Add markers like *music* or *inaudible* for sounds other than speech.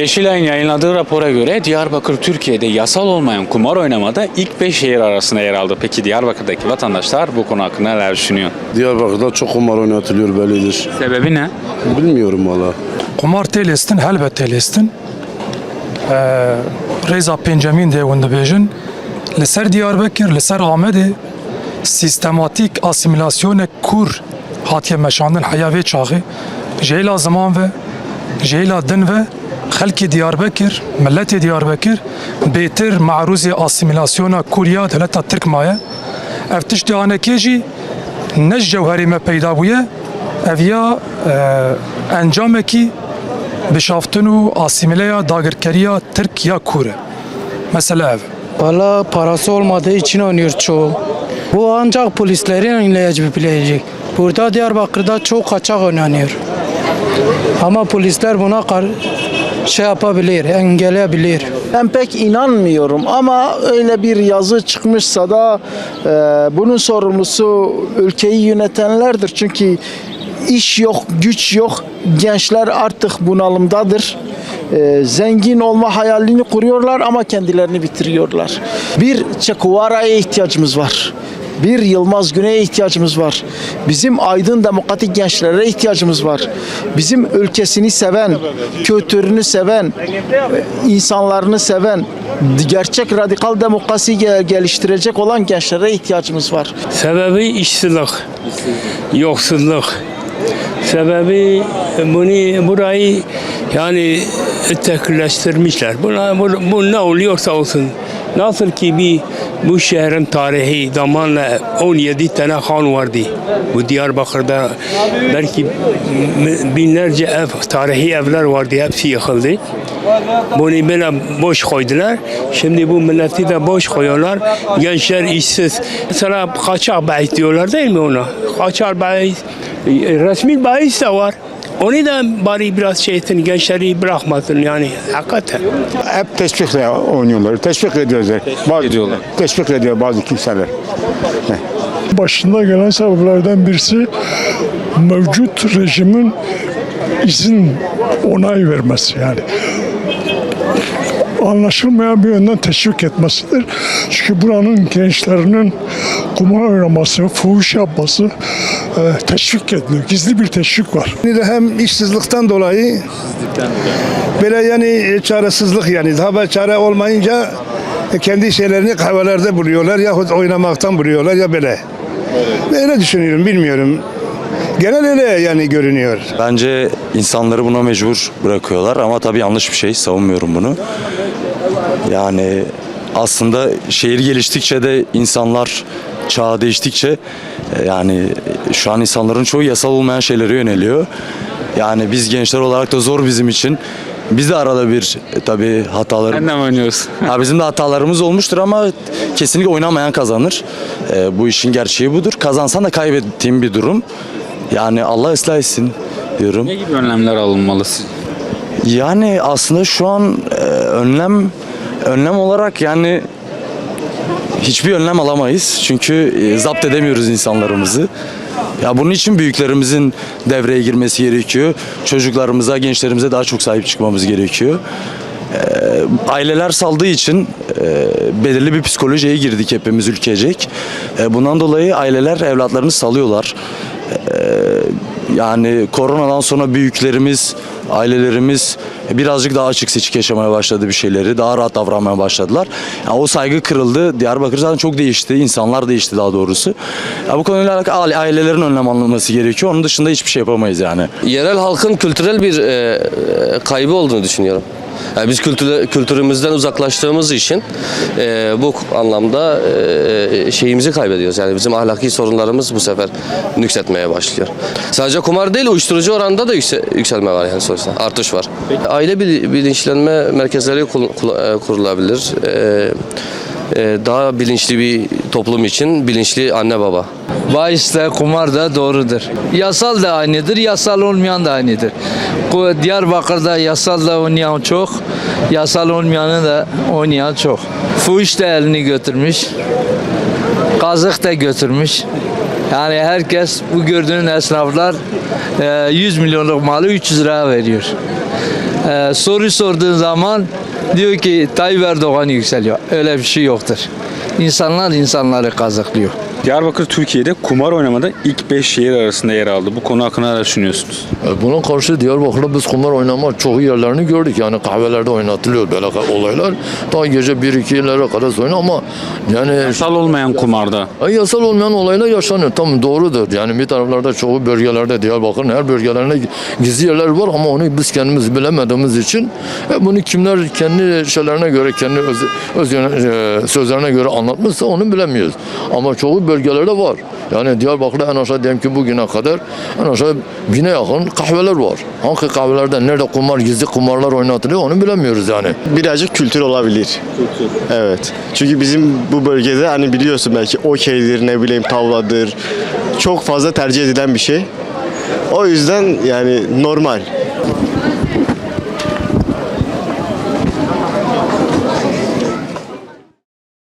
Yeşilay'ın yayınladığı rapora göre Diyarbakır Türkiye'de yasal olmayan kumar oynamada ilk 5 şehir arasında yer aldı. Peki Diyarbakır'daki vatandaşlar bu konu hakkında neler düşünüyor? Diyarbakır'da çok kumar oynatılıyor bellidir. Sebebi ne? Bilmiyorum valla. Kumar telestin, helbet telestin. Ee, Reza Pencemin de onu bejin. Li ser Diyarbakır, li ser Amedê sistematik asimilasyona kur hatiye meşandin heya vê çaxê jêla ziman ve jêla din ve xelkê Diyarbakır, milletê Diyarbakır bêtir marûzê asimilasyona Kurya devleta Tirk maye. Ev tiştê anekê jî ne ji cewherê me peyda bûye ev ya e, encamekî bişaftin û asimileya dagirkeriya Tirk ya Kur e. Mesela ev. Valla parası olmadığı için oynuyor çoğu. Bu ancak polislerin önleyebilecek. Burada Diyarbakır'da çok kaçak oynanıyor. Ama polisler buna kar şey yapabilir, engelleyebilir. Ben pek inanmıyorum ama öyle bir yazı çıkmışsa da e, bunun sorumlusu ülkeyi yönetenlerdir. Çünkü iş yok, güç yok. Gençler artık bunalımdadır. E, zengin olma hayalini kuruyorlar ama kendilerini bitiriyorlar. Bir Çekuvara'ya ihtiyacımız var. Bir Yılmaz Güney'e ihtiyacımız var. Bizim aydın demokratik gençlere ihtiyacımız var. Bizim ülkesini seven, kültürünü seven, insanlarını seven, gerçek radikal demokrasi ge- geliştirecek olan gençlere ihtiyacımız var. Sebebi işsizlik, yoksulluk. Sebebi bunu burayı yani tekleştirmişler. Buna, bu, bu ne oluyorsa olsun. Nasıl ki bir bu şehrin tarihi zamanla 17 tane han vardı. Bu Diyarbakır'da belki binlerce ev, tarihi evler vardı. Hepsi yıkıldı. Bunu böyle boş koydular. Şimdi bu milleti de boş koyuyorlar. Gençler işsiz. Mesela kaçak bahis diyorlar değil mi ona? Kaçak bahis. Resmi bahis de var. Onu da bari biraz şey etsin, gençleri bırakmasın yani hakikaten. Hep teşvikle oynuyorlar. Teşvik ediyorlar. Bazı, ediyorlar. Teşvik ediyor bazı kimseler. başında gelen sebeplerden birisi mevcut rejimin izin onay vermesi yani anlaşılmayan bir yönden teşvik etmesidir. Çünkü buranın gençlerinin kumar oynaması, fuhuş yapması teşvik ediliyor. Gizli bir teşvik var. hem işsizlikten dolayı böyle yani çaresizlik yani daha çare olmayınca kendi şeylerini kahvelerde buluyorlar yahut oynamaktan buluyorlar ya böyle. Öyle düşünüyorum bilmiyorum. Genel öyle yani görünüyor. Bence insanları buna mecbur bırakıyorlar ama tabii yanlış bir şey. Savunmuyorum bunu. Yani aslında şehir geliştikçe de insanlar çağ değiştikçe e, yani şu an insanların çoğu yasal olmayan şeylere yöneliyor. Yani biz gençler olarak da zor bizim için. Biz de arada bir e, tabii hatalarımız mi oynuyorsun? *laughs* Ha, bizim de hatalarımız olmuştur ama kesinlikle oynamayan kazanır. Ee, bu işin gerçeği budur. Kazansan da kaybettiğin bir durum. Yani Allah ıslah etsin diyorum. ne gibi önlemler alınmalı? Yani aslında şu an e, önlem önlem olarak yani hiçbir önlem alamayız. Çünkü e, zapt edemiyoruz insanlarımızı. Ya bunun için büyüklerimizin devreye girmesi gerekiyor. Çocuklarımıza, gençlerimize daha çok sahip çıkmamız gerekiyor. Ee, aileler saldığı için e, belirli bir psikolojiye girdik hepimiz ülkecek. E, bundan dolayı aileler evlatlarını salıyorlar. E, yani koronadan sonra büyüklerimiz, ailelerimiz birazcık daha açık seçik yaşamaya başladı bir şeyleri. Daha rahat davranmaya başladılar. Yani o saygı kırıldı. Diyarbakır zaten çok değişti. İnsanlar değişti daha doğrusu. Ya bu konuyla alakalı ailelerin önlem alınması gerekiyor. Onun dışında hiçbir şey yapamayız yani. yerel halkın kültürel bir e, kaybı olduğunu düşünüyorum. Yani biz kültür, kültürümüzden uzaklaştığımız için e, bu anlamda e, şeyimizi kaybediyoruz. Yani bizim ahlaki sorunlarımız bu sefer nüksetmeye başlıyor. Sadece kumar değil, uyuşturucu oranda da yükse- yükselme var yani sonuçta. Artış var. Aile bil- bilinçlenme merkezleri e, kurulabilir. E, e, daha bilinçli bir toplum için bilinçli anne baba. Bahis de kumar da doğrudur. Yasal da aynıdır, yasal olmayan da aynıdır. Diyarbakır'da yasal da oynayan çok, yasal olmayanı da oynayan çok. Fuhuş da elini götürmüş, kazık da götürmüş. Yani herkes bu gördüğün esnaflar e, 100 milyonluk malı 300 liraya veriyor. Ee, soru sorduğun zaman diyor ki Tayyip Erdoğan yükseliyor. Öyle bir şey yoktur. İnsanlar insanları kazıklıyor. Diyarbakır Türkiye'de kumar oynamada ilk 5 şehir arasında yer aldı. Bu konu hakkında ne düşünüyorsunuz? E, Buna karşı Diyarbakır'da biz kumar oynama çoğu yerlerini gördük. Yani kahvelerde oynatılıyor böyle olaylar. Daha gece 1-2'lere kadar oynuyor ama yani Yasal olmayan kumarda e, yasal olmayan olaylar yaşanıyor. Tam doğrudur. Yani bir taraflarda çoğu bölgelerde Diyarbakır'ın her bölgelerinde gizli yerler var ama onu biz kendimiz bilemediğimiz için e, bunu kimler kendi şeylerine göre kendi öz, öz sözlerine göre anlatmışsa onu bilemiyoruz. Ama çoğu bölgelerde var. Yani Diyarbakır'da en aşağı diyelim ki bugüne kadar en aşağı bine yakın kahveler var. Hangi kahvelerde nerede kumar, gizli kumarlar oynatılıyor onu bilemiyoruz yani. Birazcık kültür olabilir. Evet. Çünkü bizim bu bölgede hani biliyorsun belki okeydir, ne bileyim tavladır. Çok fazla tercih edilen bir şey. O yüzden yani normal.